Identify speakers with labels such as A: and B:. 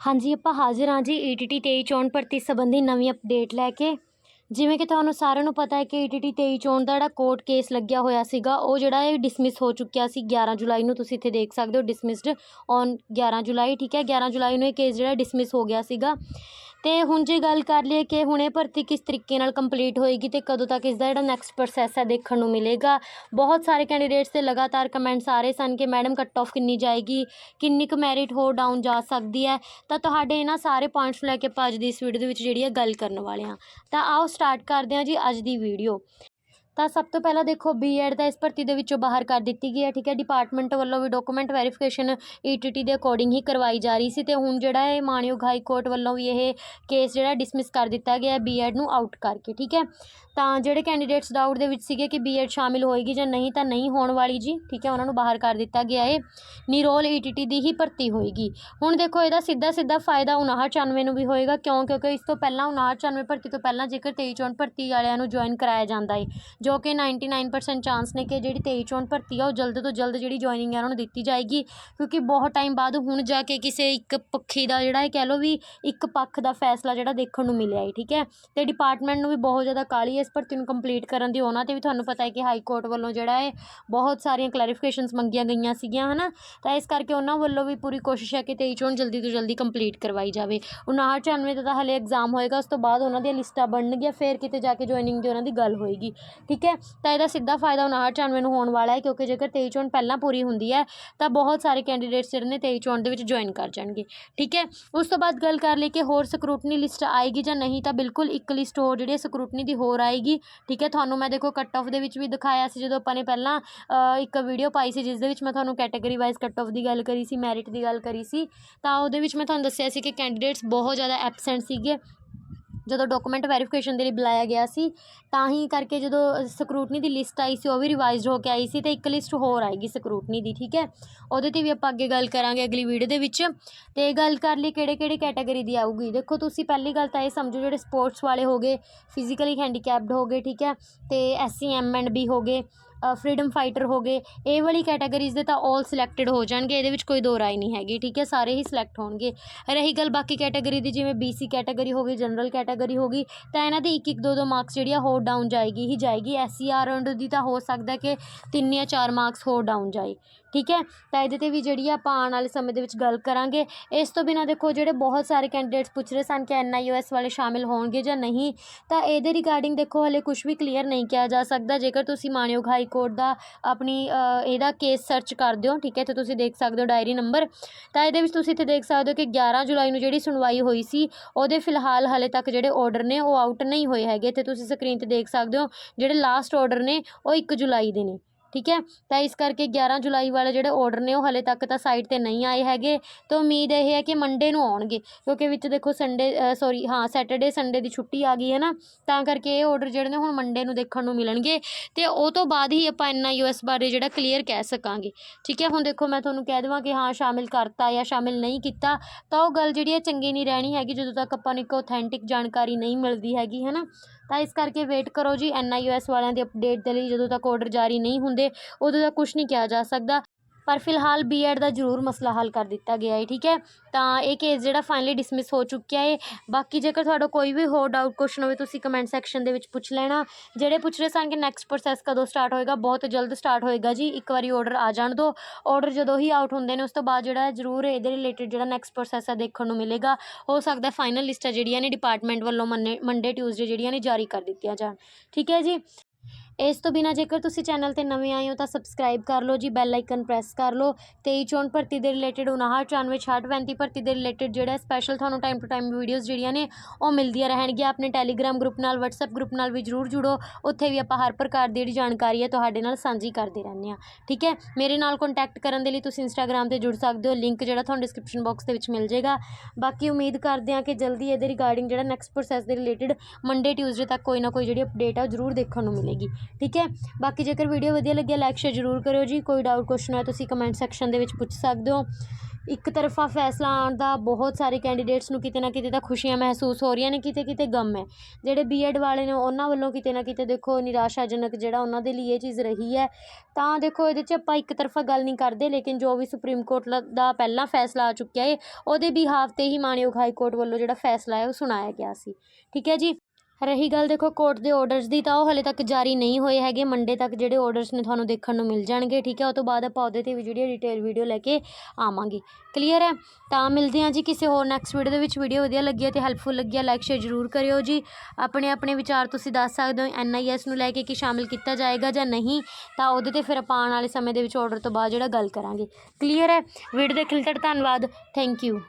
A: ਹਾਂਜੀ, ਆਪਾਂ ਹਾਜ਼ਰ ਹਾਂ ਜੀ ਈਟੀਟੀ 23 ਚੋਣ ਭਰਤੀ ਸੰਬੰਧੀ ਨਵੀਂ ਅਪਡੇਟ ਲੈ ਕੇ। ਜਿਵੇਂ ਕਿ ਤੁਹਾਨੂੰ ਸਾਰਿਆਂ ਨੂੰ ਪਤਾ ਹੈ ਕਿ ਈਟੀਟੀ 23 ਚੋਣ ਦਾ ਜਿਹੜਾ ਕੋਰਟ ਕੇਸ ਲੱਗਿਆ ਹੋਇਆ ਸੀਗਾ, ਉਹ ਜਿਹੜਾ ਇਹ ਡਿਸਮਿਸ ਹੋ ਚੁੱਕਿਆ ਸੀ 11 ਜੁਲਾਈ ਨੂੰ। ਤੁਸੀਂ ਇੱਥੇ ਦੇਖ ਸਕਦੇ ਹੋ ਡਿਸਮਿਸਡ ਔਨ 11 ਜੁਲਾਈ, ਠੀਕ ਹੈ? 11 ਜੁਲਾਈ ਨੂੰ ਇਹ ਕੇਸ ਜਿਹੜਾ ਡਿਸਮਿਸ ਹੋ ਗਿਆ ਸੀਗਾ। ਅਤੇ ਹੁਣ ਜੇ ਗੱਲ ਕਰ ਲਈਏ ਕਿ ਹੁਣ ਇਹ ਭਰਤੀ ਕਿਸ ਤਰੀਕੇ ਨਾਲ ਕੰਪਲੀਟ ਹੋਏਗੀ ਅਤੇ ਕਦੋਂ ਤੱਕ ਇਸਦਾ ਜਿਹੜਾ ਨੈਕਸਟ ਪ੍ਰੋਸੈਸ ਹੈ ਦੇਖਣ ਨੂੰ ਮਿਲੇਗਾ? ਬਹੁਤ ਸਾਰੇ ਕੈਂਡੀਡੇਟਸ ਤੇ ਲਗਾਤਾਰ ਕਮੈਂਟਸ ਆ ਰਹੇ ਸਨ ਕਿ ਮੈਡਮ ਕੱਟ ਆਫ ਕਿੰਨੀ ਜਾਏਗੀ, ਕਿੰਨੀ ਕੁ ਮੈਰਿਟ ਹੋਰ ਡਾਊਨ ਜਾ ਸਕਦੀ ਹੈ? ਤਾਂ ਤੁਹਾਡੇ ਇਹਨਾਂ ਸਾਰੇ ਪੁਆਇੰਟਸ ਲੈ ਕੇ ਆਪਾਂ ਅੱਜ ਦੀ ਇਸ ਵੀਡੀਓ ਦੇ ਵਿੱਚ ਜਿਹੜੀ ਹੈ ਗੱਲ ਕਰਨ ਵਾਲੇ ਹਾਂ। ਤਾਂ ਆਓ ਸਟਾਰਟ ਕਰਦੇ ਹਾਂ ਜੀ ਅੱਜ ਦੀ ਵੀਡੀਓ ਤਾਂ ਸਭ ਤੋਂ ਪਹਿਲਾਂ ਦੇਖੋ ਬੀਐਡ ਦਾ ਇਸ ਭਰਤੀ ਦੇ ਵਿੱਚੋਂ ਬਾਹਰ ਕਰ ਦਿੱਤੀ ਗਈ ਹੈ, ਠੀਕ ਹੈ। ਡਿਪਾਰਟਮੈਂਟ ਵੱਲੋਂ ਵੀ ਡਾਕੂਮੈਂਟ ਵੈਰੀਫਿਕੇਸ਼ਨ ਈਟੀਟੀ ਦੇ ਅਕੋਰਡਿੰਗ ਹੀ ਕਰਵਾਈ ਜਾ ਰਹੀ ਸੀ ਤੇ ਹੁਣ ਜਿਹੜਾ ਹੈ ਮਾਨਯੋਗ ਹਾਈ ਕੋਰਟ ਵੱਲੋਂ ਵੀ ਇਹ ਕੇਸ ਜਿਹੜਾ ਡਿਸਮਿਸ ਕਰ ਦਿੱਤਾ ਗਿਆ ਹੈ ਬੀਐਡ ਨੂੰ ਆਊਟ ਕਰਕੇ, ਠੀਕ ਹੈ। ਤਾਂ ਜਿਹੜੇ ਕੈਂਡੀਡੇਟਸ ਡਾਊਟ ਦੇ ਵਿੱਚ ਸੀਗੇ ਕਿ ਬੀਐਡ ਸ਼ਾਮਿਲ ਹੋਏਗੀ ਜਾਂ ਨਹੀਂ, ਤਾਂ ਨਹੀਂ ਹੋਣ ਵਾਲੀ ਜੀ, ਠੀਕ ਹੈ, ਉਹਨਾਂ ਨੂੰ ਬਾਹਰ ਕਰ ਦਿੱਤਾ ਗਿਆ ਹੈ। ਨਿਰੋਲ ਈਟੀਟੀ ਦੀ ਹੀ ਭਰਤੀ ਹੋਏਗੀ। ਹੁਣ ਦੇਖੋ ਇਹਦਾ ਸਿੱਧਾ ਸਿੱਧਾ ਫਾਇਦਾ 5994 ਨੂੰ ਵੀ ਹੋਏਗਾ, ਕਿਉਂ? ਕਿਉਂਕਿ ਇਸ ਤੋਂ ਪਹਿਲਾਂ 5994 ਭਰਤੀ ਤੋਂ ਪਹਿਲਾਂ ਜੇਕਰ 23 ਚੋਣ ਭਰਤੀ ਵਾਲਿਆਂ ਨੂੰ ਜੁਆਇਨ ਕਰਾਇਆ ਜਾਂਦਾ ਹੈ, ਜੋ ਕਿ 99% ਚਾਂਸ ਨੇ ਕਿ ਜਿਹੜੀ ਤੇਈ ਚੋਣ ਭਰਤੀ ਆ, ਉਹ ਜਲਦ ਤੋਂ ਜਲਦ ਜਿਹੜੀ ਜੁਆਇਨਿੰਗ ਹੈ ਉਹਨਾਂ ਨੂੰ ਦਿੱਤੀ ਜਾਏਗੀ। ਕਿਉਂਕਿ ਬਹੁਤ ਟਾਈਮ ਬਾਅਦ ਹੁਣ ਜਾ ਕੇ ਕਿਸੇ ਇੱਕ ਪੱਖੀ ਦਾ ਜਿਹੜਾ ਇਹ ਕਹਿ ਲਓ ਵੀ ਇੱਕ ਪੱਖ ਦਾ ਫੈਸਲਾ ਜਿਹੜਾ ਦੇਖਣ ਨੂੰ ਮਿਲਿਆ ਹੈ ਠੀਕ ਹੈ? ਅਤੇ ਡਿਪਾਰਟਮੈਂਟ ਨੂੰ ਵੀ ਬਹੁਤ ਜ਼ਿਆਦਾ ਕਾਹਲੀ ਹੈ ਇਸ ਭਰਤੀ ਨੂੰ ਕੰਪਲੀਟ ਕਰਨ ਦੀ। ਉਹਨਾਂ ਤੇ ਵੀ ਤੁਹਾਨੂੰ ਪਤਾ ਹੈ ਕਿ ਹਾਈ ਕੋਰਟ ਵੱਲੋਂ ਜਿਹੜਾ ਹੈ ਬਹੁਤ ਸਾਰੀਆਂ ਕਲੈਰੀਫਿਕੇਸ਼ਨਸ ਮੰਗੀਆਂ ਗਈਆਂ ਸੀਗੀਆਂ ਹੈ ਨਾ ਤਾਂ ਇਸ ਕਰਕੇ ਉਹਨਾਂ ਵੱਲੋਂ ਵੀ ਪੂਰੀ ਕੋਸ਼ਿਸ਼ ਹੈ ਕਿ ਤੇਈ ਚੋਣ ਜਲਦੀ ਤੋਂ ਜਲਦੀ ਕੰਪਲੀਟ ਕਰਵਾਈ ਜਾਵੇ। 59 ਦਾ ਤਾਂ ਹਲੇ ਐਗਜ਼ਾਮ ਹੋਏਗਾ, ਉਸ ਤੋਂ ਬਾਅਦ ਉਹਨਾਂ ਦੀਆਂ ਲਿਸਟਾਂ ਬਣਨਗੀਆਂ, ਫਿਰ ਕਿਤੇ ਜਾ ਕੇ ਜੁਆਇਨਿੰਗ ਦੀ ਉਹਨਾਂ ਦੀ ਗੱਲ ਹੋਏਗੀ। ਠੀਕ ਹੈ? ਤਾਂ ਇਹਦਾ ਸਿੱਧਾ ਫਾਇਦਾ 59 ਨੂੰ ਹੋਣ ਵਾਲਾ ਹੈ, ਕਿਉਂਕਿ ਜੇਕਰ 23 ਚੋਣ ਪਹਿਲਾਂ ਪੂਰੀ ਹੁੰਦੀ ਹੈ, ਤਾਂ ਬਹੁਤ ਸਾਰੇ ਕੈਂਡੀਡੇਟਸ ਜਿਹੜੇ ਨੇ 23 ਚੋਣ ਦੇ ਵਿੱਚ ਜੁਆਇਨ ਕਰ ਜਾਣਗੇ। ਠੀਕ ਹੈ? ਉਸ ਤੋਂ ਬਾਅਦ ਗੱਲ ਕਰ ਲਈ ਕਿ ਹੋਰ ਸਕਰੂਟਨੀ ਲਿਸਟ ਆਏਗੀ ਜਾਂ ਨਹੀਂ, ਤਾਂ ਬਿਲਕੁਲ ਇੱਕ ਲਿਸਟ ਹੋਰ ਜਿਹੜੀ ਸਕਰੂਟਨੀ ਦੀ ਹੋਰ ਆਏਗੀ। ਠੀਕ ਹੈ? ਤੁਹਾਨੂੰ ਮੈਂ ਦੇਖੋ ਕੱਟ ਆਫ ਦੇ ਵਿੱਚ ਵੀ ਦਿਖਾਇਆ ਸੀ, ਜਦੋਂ ਆਪਾਂ ਨੇ ਪਹਿਲਾਂ ਇੱਕ ਵੀਡੀਓ ਪਾਈ ਸੀ, ਜਿਸ ਦੇ ਵਿੱਚ ਮੈਂ ਤੁਹਾਨੂੰ ਕੈਟਾਗਰੀ ਵਾਈਜ਼ ਕੱਟ ਆਫ ਦੀ ਗੱਲ ਕਰੀ ਸੀ ਮੈਰਿਟ ਦੀ ਗੱਲ ਕਰੀ ਸੀ, ਤਾਂ ਉਹਦੇ ਵਿੱਚ ਮੈਂ ਤੁਹਾਨੂੰ ਦੱਸਿਆ ਸੀ ਕਿ ਕੈਂਡੀਡੇਟਸ ਬਹੁਤ ਜ਼ਿਆਦਾ ਐਬਸੈਂਟ ਸੀਗੇ। ਜਦੋਂ ਡਾਕੂਮੈਂਟ ਵੈਰੀਫਿਕੇਸ਼ਨ ਦੇ ਲਈ ਬੁਲਾਇਆ ਗਿਆ ਸੀ, ਤਾਂ ਹੀ ਕਰਕੇ ਜਦੋਂ ਸਕਰੂਟਨੀ ਦੀ ਲਿਸਟ ਆਈ ਸੀ, ਉਹ ਵੀ ਰਿਵਾਈਜ਼ਡ ਹੋ ਕੇ ਆਈ ਸੀ ਤੇ ਇੱਕ ਲਿਸਟ ਹੋਰ ਆਏਗੀ ਸਕਰੂਟਨੀ ਦੀ, ਠੀਕ ਹੈ? ਉਹਦੇ ਤੇ ਵੀ ਆਪਾਂ ਅੱਗੇ ਗੱਲ ਕਰਾਂਗੇ ਅਗਲੀ ਵੀਡੀਓ ਦੇ ਵਿੱਚ। ਤੇ ਗੱਲ ਕਰ ਲਈ ਕਿਹੜੇ ਕਿਹੜੇ ਕੈਟਾਗਰੀ ਦੀ ਆਊਗੀ। ਦੇਖੋ, ਤੁਸੀਂ ਪਹਿਲੀ ਗੱਲ ਤਾਂ ਇਹ ਸਮਝੋ ਜਿਹੜੇ ਸਪੋਰਟਸ ਵਾਲੇ ਹੋਗੇ ਫਿਜ਼ੀਕਲੀ ਹੈਂਡੀਕੈਪਡ ਹੋਗੇ ਠੀਕ ਹੈ? ਤੇ ਐਸਸੀ ਐਮ ਐਂਡ ਬੀ ਹੋਗੇ ਫਰੀडम ਫਾਈਟਰ ਹੋ ਗਏ, ਇਹ ਵਾਲੀ ਕੈਟਾਗਰੀਜ਼ ਦੇ ਤਾਂ ਆਲ ਸਿਲੈਕਟਡ ਹੋ ਜਾਣਗੇ, ਇਹਦੇ ਵਿੱਚ ਕੋਈ ਦੋ ਰਾਏ ਨਹੀਂ ਹੈਗੀ, ਠੀਕ ਹੈ, ਸਾਰੇ ਹੀ ਸਿਲੈਕਟ ਹੋਣਗੇ। ਰਹੀ ਗੱਲ ਬਾਕੀ ਕੈਟਾਗਰੀ ਦੀ, ਜਿਵੇਂ ਬੀਸੀ ਕੈਟਾਗਰੀ ਹੋ ਗਈ ਜਨਰਲ ਕੈਟਾਗਰੀ ਹੋ ਗਈ, ਤਾਂ ਇਹਨਾਂ ਦੀ ਇੱਕ ਇੱਕ ਦੋ ਦੋ ਮਾਰਕਸ ਜਿਹੜੀ ਆ ਹੋਰ ਡਾਊਨ ਜਾਏਗੀ, ਹੀ ਜਾਏਗੀ। ਐਸਸੀ ਆਰ ਐਂਡ ਦੀ ਤਾਂ ਹੋ ਸਕਦਾ ਕਿ ਤਿੰਨ ਜਾਂ ਚਾਰ ਮਾਰਕਸ ਹੋਰ ਡਾਊਨ ਜਾਏ, ਠੀਕ ਹੈ? ਤਾਂ ਇਹਦੇ ਤੇ ਵੀ ਜਿਹੜੀ ਆ ਆਪਾਂ ਆਉਣ ਵਾਲੇ ਸਮੇਂ ਦੇ ਵਿੱਚ ਗੱਲ ਕਰਾਂਗੇ। ਇਸ ਤੋਂ ਬਿਨਾਂ ਦੇਖੋ, ਜਿਹੜੇ ਬਹੁਤ ਸਾਰੇ ਕੈਂਡੀਡੇਟਸ ਪੁੱਛ ਰਹੇ ਸਨ ਕਿ ਐਨਆਈਓਐਸ ਵਾਲੇ ਸ਼ਾਮਿਲ ਹੋਣਗੇ ਜਾਂ ਨਹੀਂ, ਤਾਂ ਇਹਦੇ ਰਿਗਾਰਡਿੰਗ ਦੇਖੋ, ਹਲੇ ਕੁਝ ਵੀ ਕਲੀਅਰ ਨਹੀਂ ਕਿਹਾ ਜਾ ਸਕਦਾ। ਜੇਕਰ ਤੁਸੀਂ ਮਾਨਯੋਗ ਹਾਈ ਕੋਰਟ ਦਾ ਆਪਣੀ ਇਹਦਾ ਕੇਸ ਸਰਚ ਕਰ ਦਿਓ, ਠੀਕ ਹੈ? ਇੱਥੇ ਤੁਸੀਂ ਦੇਖ ਸਕਦੇ ਹੋ ਡਾਇਰੀ ਨੰਬਰ ਤਾਂ ਇਹਦੇ ਵਿੱਚ ਤੁਸੀਂ ਇੱਥੇ ਦੇਖ ਸਕਦੇ ਹੋ ਕਿ 11 ਜੁਲਾਈ ਨੂੰ ਜਿਹੜੀ ਸੁਣਵਾਈ ਹੋਈ ਸੀ, ਉਹਦੇ ਫਿਲਹਾਲ ਹਲੇ ਤੱਕ ਜਿਹੜੇ ਆਰਡਰ ਨੇ, ਉਹ ਆਊਟ ਨਹੀਂ ਹੋਏ ਹੈਗੇ। ਇੱਥੇ ਤੁਸੀਂ ਸਕਰੀਨ ਤੇ ਦੇਖ ਸਕਦੇ ਹੋ, ਜਿਹੜੇ ਲਾਸਟ ਆਰਡਰ ਨੇ, ਉਹ 1 ਜੁਲਾਈ ਦੇ ਨੇ। ਠੀਕ ਹੈ? ਤਾਂ ਇਸ ਕਰਕੇ 11 ਜੁਲਾਈ ਵਾਲੇ ਜਿਹੜੇ ਆਰਡਰ ਨੇ ਉਹ ਹਲੇ ਤੱਕ ਤਾਂ ਸਾਈਟ ਤੇ ਨਹੀਂ ਆਏ ਹੈਗੇ। ਤਾਂ ਉਮੀਦ ਇਹ ਹੈ ਕਿ ਮੰਡੇ ਨੂੰ ਆਉਣਗੇ। ਕਿਉਂਕਿ ਵਿੱਚ ਦੇਖੋ ਸੰਡੇ ਸੌਰੀ ਹਾਂ ਸੈਟਰਡੇ ਸੰਡੇ ਦੀ ਛੁੱਟੀ ਆ ਗਈ ਹੈ ਨਾ। ਤਾਂ ਕਰਕੇ ਇਹ ਆਰਡਰ ਜਿਹੜੇ ਨੇ ਹੁਣ ਮੰਡੇ ਨੂੰ ਦੇਖਣ ਨੂੰ ਮਿਲਣਗੇ। ਤੇ ਉਹ ਤੋਂ ਬਾਅਦ ਹੀ ਆਪਾਂ ਐਨਆਈਓਐਸ ਬਾਰੇ ਜਿਹੜਾ ਕਲੀਅਰ ਕਹਿ ਸਕਾਂਗੇ। ਠੀਕ ਹੈ? ਹੁਣ ਦੇਖੋ ਮੈਂ ਤੁਹਾਨੂੰ ਕਹਿ ਦੇਵਾਂ ਕਿ ਹਾਂ, ਸ਼ਾਮਿਲ ਕਰਤਾ ਜਾਂ ਸ਼ਾਮਿਲ ਨਹੀਂ ਕੀਤਾ, ਤਾਂ ਉਹ ਗੱਲ ਜਿਹੜੀ ਹੈ ਚੰਗੀ ਨਹੀਂ ਰਹਿਣੀ ਹੈਗੀ। ਜਦੋਂ ਤੱਕ ਆਪਾਂ ਨੂੰ ਇੱਕ ਆਥੈਂਟਿਕ ਜਾਣਕਾਰੀ ਨਹੀਂ ਮਿਲਦੀ ਹੈਗੀ, ਹੈ ਨਾ? ਤਾਂ ਇਸ ਕਰਕੇ ਵੇਟ ਕਰੋ ਜੀ ਐਨਆਈਓਐਸ ਵਾਲਿਆਂ ਦੀ ਅਪਡੇਟ ਦੇ ਲਈ ਜਦੋਂ ਤੱਕ ਔਡਰ ਜਾਰੀ ਨਹੀਂ ਹੁੰਦੇ, ਉਦੋਂ ਤੱਕ ਕੁਛ ਨਹੀਂ ਕਿਹਾ ਜਾ ਸਕਦਾ। ਪਰ ਫਿਲਹਾਲ ਬੀਐਡ ਦਾ ਜ਼ਰੂਰ ਮਸਲਾ ਹੱਲ ਕਰ ਦਿੱਤਾ ਗਿਆ ਹੈ, ਠੀਕ ਹੈ? ਤਾਂ ਇਹ ਕੇਸ ਜਿਹੜਾ ਫਾਈਨਲੀ ਡਿਸਮਿਸ ਹੋ ਚੁੱਕਿਆ ਹੈ। ਬਾਕੀ ਜੇਕਰ ਤੁਹਾਡਾ ਕੋਈ ਵੀ ਹੋਰ ਡਾਊਟ ਕੁਐਸਚਨ ਹੋਵੇ, ਤੁਸੀਂ ਕਮੈਂਟ ਸੈਕਸ਼ਨ ਦੇ ਵਿੱਚ ਪੁੱਛ ਲੈਣਾ। ਜਿਹੜੇ ਪੁੱਛ ਰਹੇ ਸਨ ਕਿ ਨੈਕਸਟ ਪ੍ਰੋਸੈਸ ਕਦੋਂ ਸਟਾਰਟ ਹੋਏਗਾ, ਬਹੁਤ ਜਲਦ ਸਟਾਰਟ ਹੋਏਗਾ ਜੀ। ਇੱਕ ਵਾਰੀ ਆਰਡਰ ਆ ਜਾਣ ਦਿਓ ਆਰਡਰ ਜਦੋਂ ਹੀ ਆਊਟ ਹੁੰਦੇ ਨੇ, ਉਸ ਤੋਂ ਬਾਅਦ ਜਿਹੜਾ ਜ਼ਰੂਰ ਇਹਦੇ ਰਿਲੇਟਡ ਜਿਹੜਾ ਨੈਕਸਟ ਪ੍ਰੋਸੈਸ ਹੈ ਦੇਖਣ ਨੂੰ ਮਿਲੇਗਾ। ਹੋ ਸਕਦਾ ਫਾਈਨਲ ਲਿਸਟਾਂ ਜਿਹੜੀਆਂ ਨੇ ਡਿਪਾਰਟਮੈਂਟ ਵੱਲੋਂ ਮੰਨੇ ਮੰਡੇ ਟਿਊਜ਼ਡੇ ਜਿਹੜੀਆਂ ਨੇ ਜਾਰੀ ਕਰ ਦਿੱਤੀਆਂ ਜਾਣ। ਠੀਕ ਹੈ ਜੀ? ਇਸ ਤੋਂ ਬਿਨਾਂ ਜੇਕਰ ਤੁਸੀਂ ਚੈਨਲ ਤੇ ਨਵੇਂ ਆਏ ਹੋ ਤਾਂ ਸਬਸਕ੍ਰਾਈਬ ਕਰ ਲਓ ਜੀ, ਬੈਲ ਆਈਕਨ ਪ੍ਰੈਸ ਕਰ ਲਓ। 23 ਚੋਣ ਭਰਤੀ ਦੇ ਰਿਲੇਟਡ 59 94 65 ਭਰਤੀ ਦੇ ਰਿਲੇਟਡ ਜਿਹੜਾ ਸਪੈਸ਼ਲ ਤੁਹਾਨੂੰ ਟਾਈਮ ਟੂ ਟਾਈਮ ਵੀਡੀਓਜ਼ ਜਿਹੜੀਆਂ ਨੇ, ਉਹ ਮਿਲਦੀਆਂ ਰਹਿਣਗੀਆਂ। ਆਪਣੇ ਟੈਲੀਗ੍ਰਾਮ ਗਰੁੱਪ ਨਾਲ, WhatsApp ਗਰੁੱਪ ਨਾਲ ਵੀ ਜਰੂਰ ਜੁੜੋ। ਉੱਥੇ ਵੀ ਆਪਾਂ ਹਰ ਪ੍ਰਕਾਰ ਦੀ ਜਿਹੜੀ ਜਾਣਕਾਰੀ ਹੈ ਤੁਹਾਡੇ ਨਾਲ ਸਾਂਝੀ ਕਰਦੇ ਰਹਿੰਦੇ ਹਾਂ। ਠੀਕ ਹੈ? ਮੇਰੇ ਨਾਲ ਕੰਟੈਕਟ ਕਰਨ ਦੇ ਲਈ ਤੁਸੀਂ Instagram ਤੇ ਜੁੜ ਸਕਦੇ ਹੋ। ਲਿੰਕ ਜਿਹੜਾ ਤੁਹਾਨੂੰ ਡਿਸਕ੍ਰਿਪਸ਼ਨ ਬਾਕਸ ਦੇ ਵਿੱਚ ਮਿਲ ਜਾਏਗਾ। ਬਾਕੀ ਉਮੀਦ ਕਰਦੇ ਹਾਂ ਕਿ ਜਲਦੀ ਇਹਦੇ ਰਿਗਾਰਡਿੰਗ ਜਿਹੜਾ ਨੈਕਸਟ ਪ੍ਰੋਸੈਸ ਦੇ ਰਿਲੇਟਡ ਮੰਡੇ ਟਿਊਜ਼ਡੇ ਤੱਕ ਕੋਈ ਨਾ ਕੋਈ ਜਿਹੜੀ ਅਪਡੇਟ ਆ ਉਹ ਜ਼ਰੂਰ ਦੇਖਣ ਨੂੰ ਮਿਲੇਗੀ। ਠੀਕ ਹੈ? ਬਾਕੀ ਜੇਕਰ ਵੀਡੀਓ ਵਧੀਆ ਲੱਗਿਆ ਲਾਈਕ ਸ਼ੇਅਰ ਜ਼ਰੂਰ ਕਰਿਓ ਜੀ। ਕੋਈ ਡਾਊਟ ਕੁਐਸਚਨ ਹੈ ਤੁਸੀਂ ਕਮੈਂਟ ਸੈਕਸ਼ਨ ਦੇ ਵਿੱਚ ਪੁੱਛ ਸਕਦੇ ਹੋ। ਇੱਕ ਤਰਫਾ ਫੈਸਲਾ ਆਉਣ ਦਾ ਬਹੁਤ ਸਾਰੇ ਕੈਂਡੀਡੇਟਸ ਨੂੰ ਕਿਤੇ ਨਾ ਕਿਤੇ ਤਾਂ ਖੁਸ਼ੀਆਂ ਮਹਿਸੂਸ ਹੋ ਰਹੀਆਂ ਨੇ, ਕਿਤੇ ਕਿਤੇ ਗਮ ਹੈ। ਜਿਹੜੇ ਬੀਐਡ ਵਾਲੇ ਨੇ, ਉਹਨਾਂ ਵੱਲੋਂ ਕਿਤੇ ਨਾ ਕਿਤੇ ਦੇਖੋ ਨਿਰਾਸ਼ਾਜਨਕ ਜਿਹੜਾ ਉਹਨਾਂ ਦੇ ਲਈ ਇਹ ਚੀਜ਼ ਰਹੀ ਹੈ। ਤਾਂ ਦੇਖੋ ਇਹਦੇ 'ਚ ਆਪਾਂ ਇੱਕ ਤਰਫਾ ਗੱਲ ਨਹੀਂ ਕਰਦੇ, ਲੇਕਿਨ ਜੋ ਵੀ ਸੁਪਰੀਮ ਕੋਰਟ ਲ- ਦਾ ਪਹਿਲਾਂ ਫੈਸਲਾ ਆ ਚੁੱਕਿਆ ਹੈ ਉਹਦੇ ਬਿਹਾਫ 'ਤੇ ਹੀ ਮਾਣਯੋਗ ਹਾਈ ਕੋਰਟ ਵੱਲੋਂ ਜਿਹੜਾ ਫੈਸਲਾ ਹੈ, ਉਹ ਸੁਣਾਇਆ ਗਿਆ ਸੀ। ਠੀਕ ਹੈ ਜੀ? ਰਹੀ ਗੱਲ ਦੇਖੋ ਕੋਰਟ ਦੇ ਆਰਡਰਸ ਦੀ ਤਾਂ ਉਹ ਹਲੇ ਤੱਕ ਜਾਰੀ ਨਹੀਂ ਹੋਏ ਹੈਗੇ। ਮੰਡੇ ਤੱਕ ਜਿਹੜੇ ਆਰਡਰਸ ਨੇ ਤੁਹਾਨੂੰ ਦੇਖਣ ਨੂੰ ਮਿਲ ਜਾਣਗੇ, ਠੀਕ ਹੈ? ਉਹ ਤੋਂ ਬਾਅਦ ਆਪਾਂ ਉਹਦੇ 'ਤੇ ਵੀ ਜਿਹੜੀ ਡਿਟੇਲ ਵੀਡੀਓ ਲੈ ਕੇ ਆਵਾਂਗੇ। ਕਲੀਅਰ ਹੈ? ਤਾਂ ਮਿਲਦੇ ਹਾਂ ਜੀ ਕਿਸੇ ਹੋਰ ਨੈਕਸਟ ਵੀਡੀਓ ਦੇ ਵਿੱਚ। ਵੀਡੀਓ ਵਧੀਆ ਲੱਗੀ ਹੈ ਤੇ ਹੈਲਪਫੁਲ ਲੱਗੀ ਹੈ ਲਾਈਕ ਸ਼ੇਅਰ ਜ਼ਰੂਰ ਕਰਿਓ ਜੀ। ਆਪਣੇ ਆਪਣੇ ਵਿਚਾਰ ਤੁਸੀਂ ਦੱਸ ਸਕਦੇ ਹੋ ਐਨਆਈਐਸ ਨੂੰ ਲੈ ਕੇ ਕੀ ਸ਼ਾਮਿਲ ਕੀਤਾ ਜਾਏਗਾ ਜਾਂ ਨਹੀਂ। ਤਾਂ ਉਹਦੇ 'ਤੇ ਫਿਰ ਆਪਾਂ ਆਉਣ ਵਾਲੇ ਸਮੇਂ ਦੇ ਵਿੱਚ ਆਰਡਰ ਤੋਂ ਬਾਅਦ ਜਿਹੜਾ ਗੱਲ ਕਰਾਂਗੇ। ਕਲੀਅਰ ਹੈ? ਵੀਡੀਓ ਦੇਖਣ ਲਈ ਤੁਹਾਡਾ ਧੰਨਵਾਦ। Thank you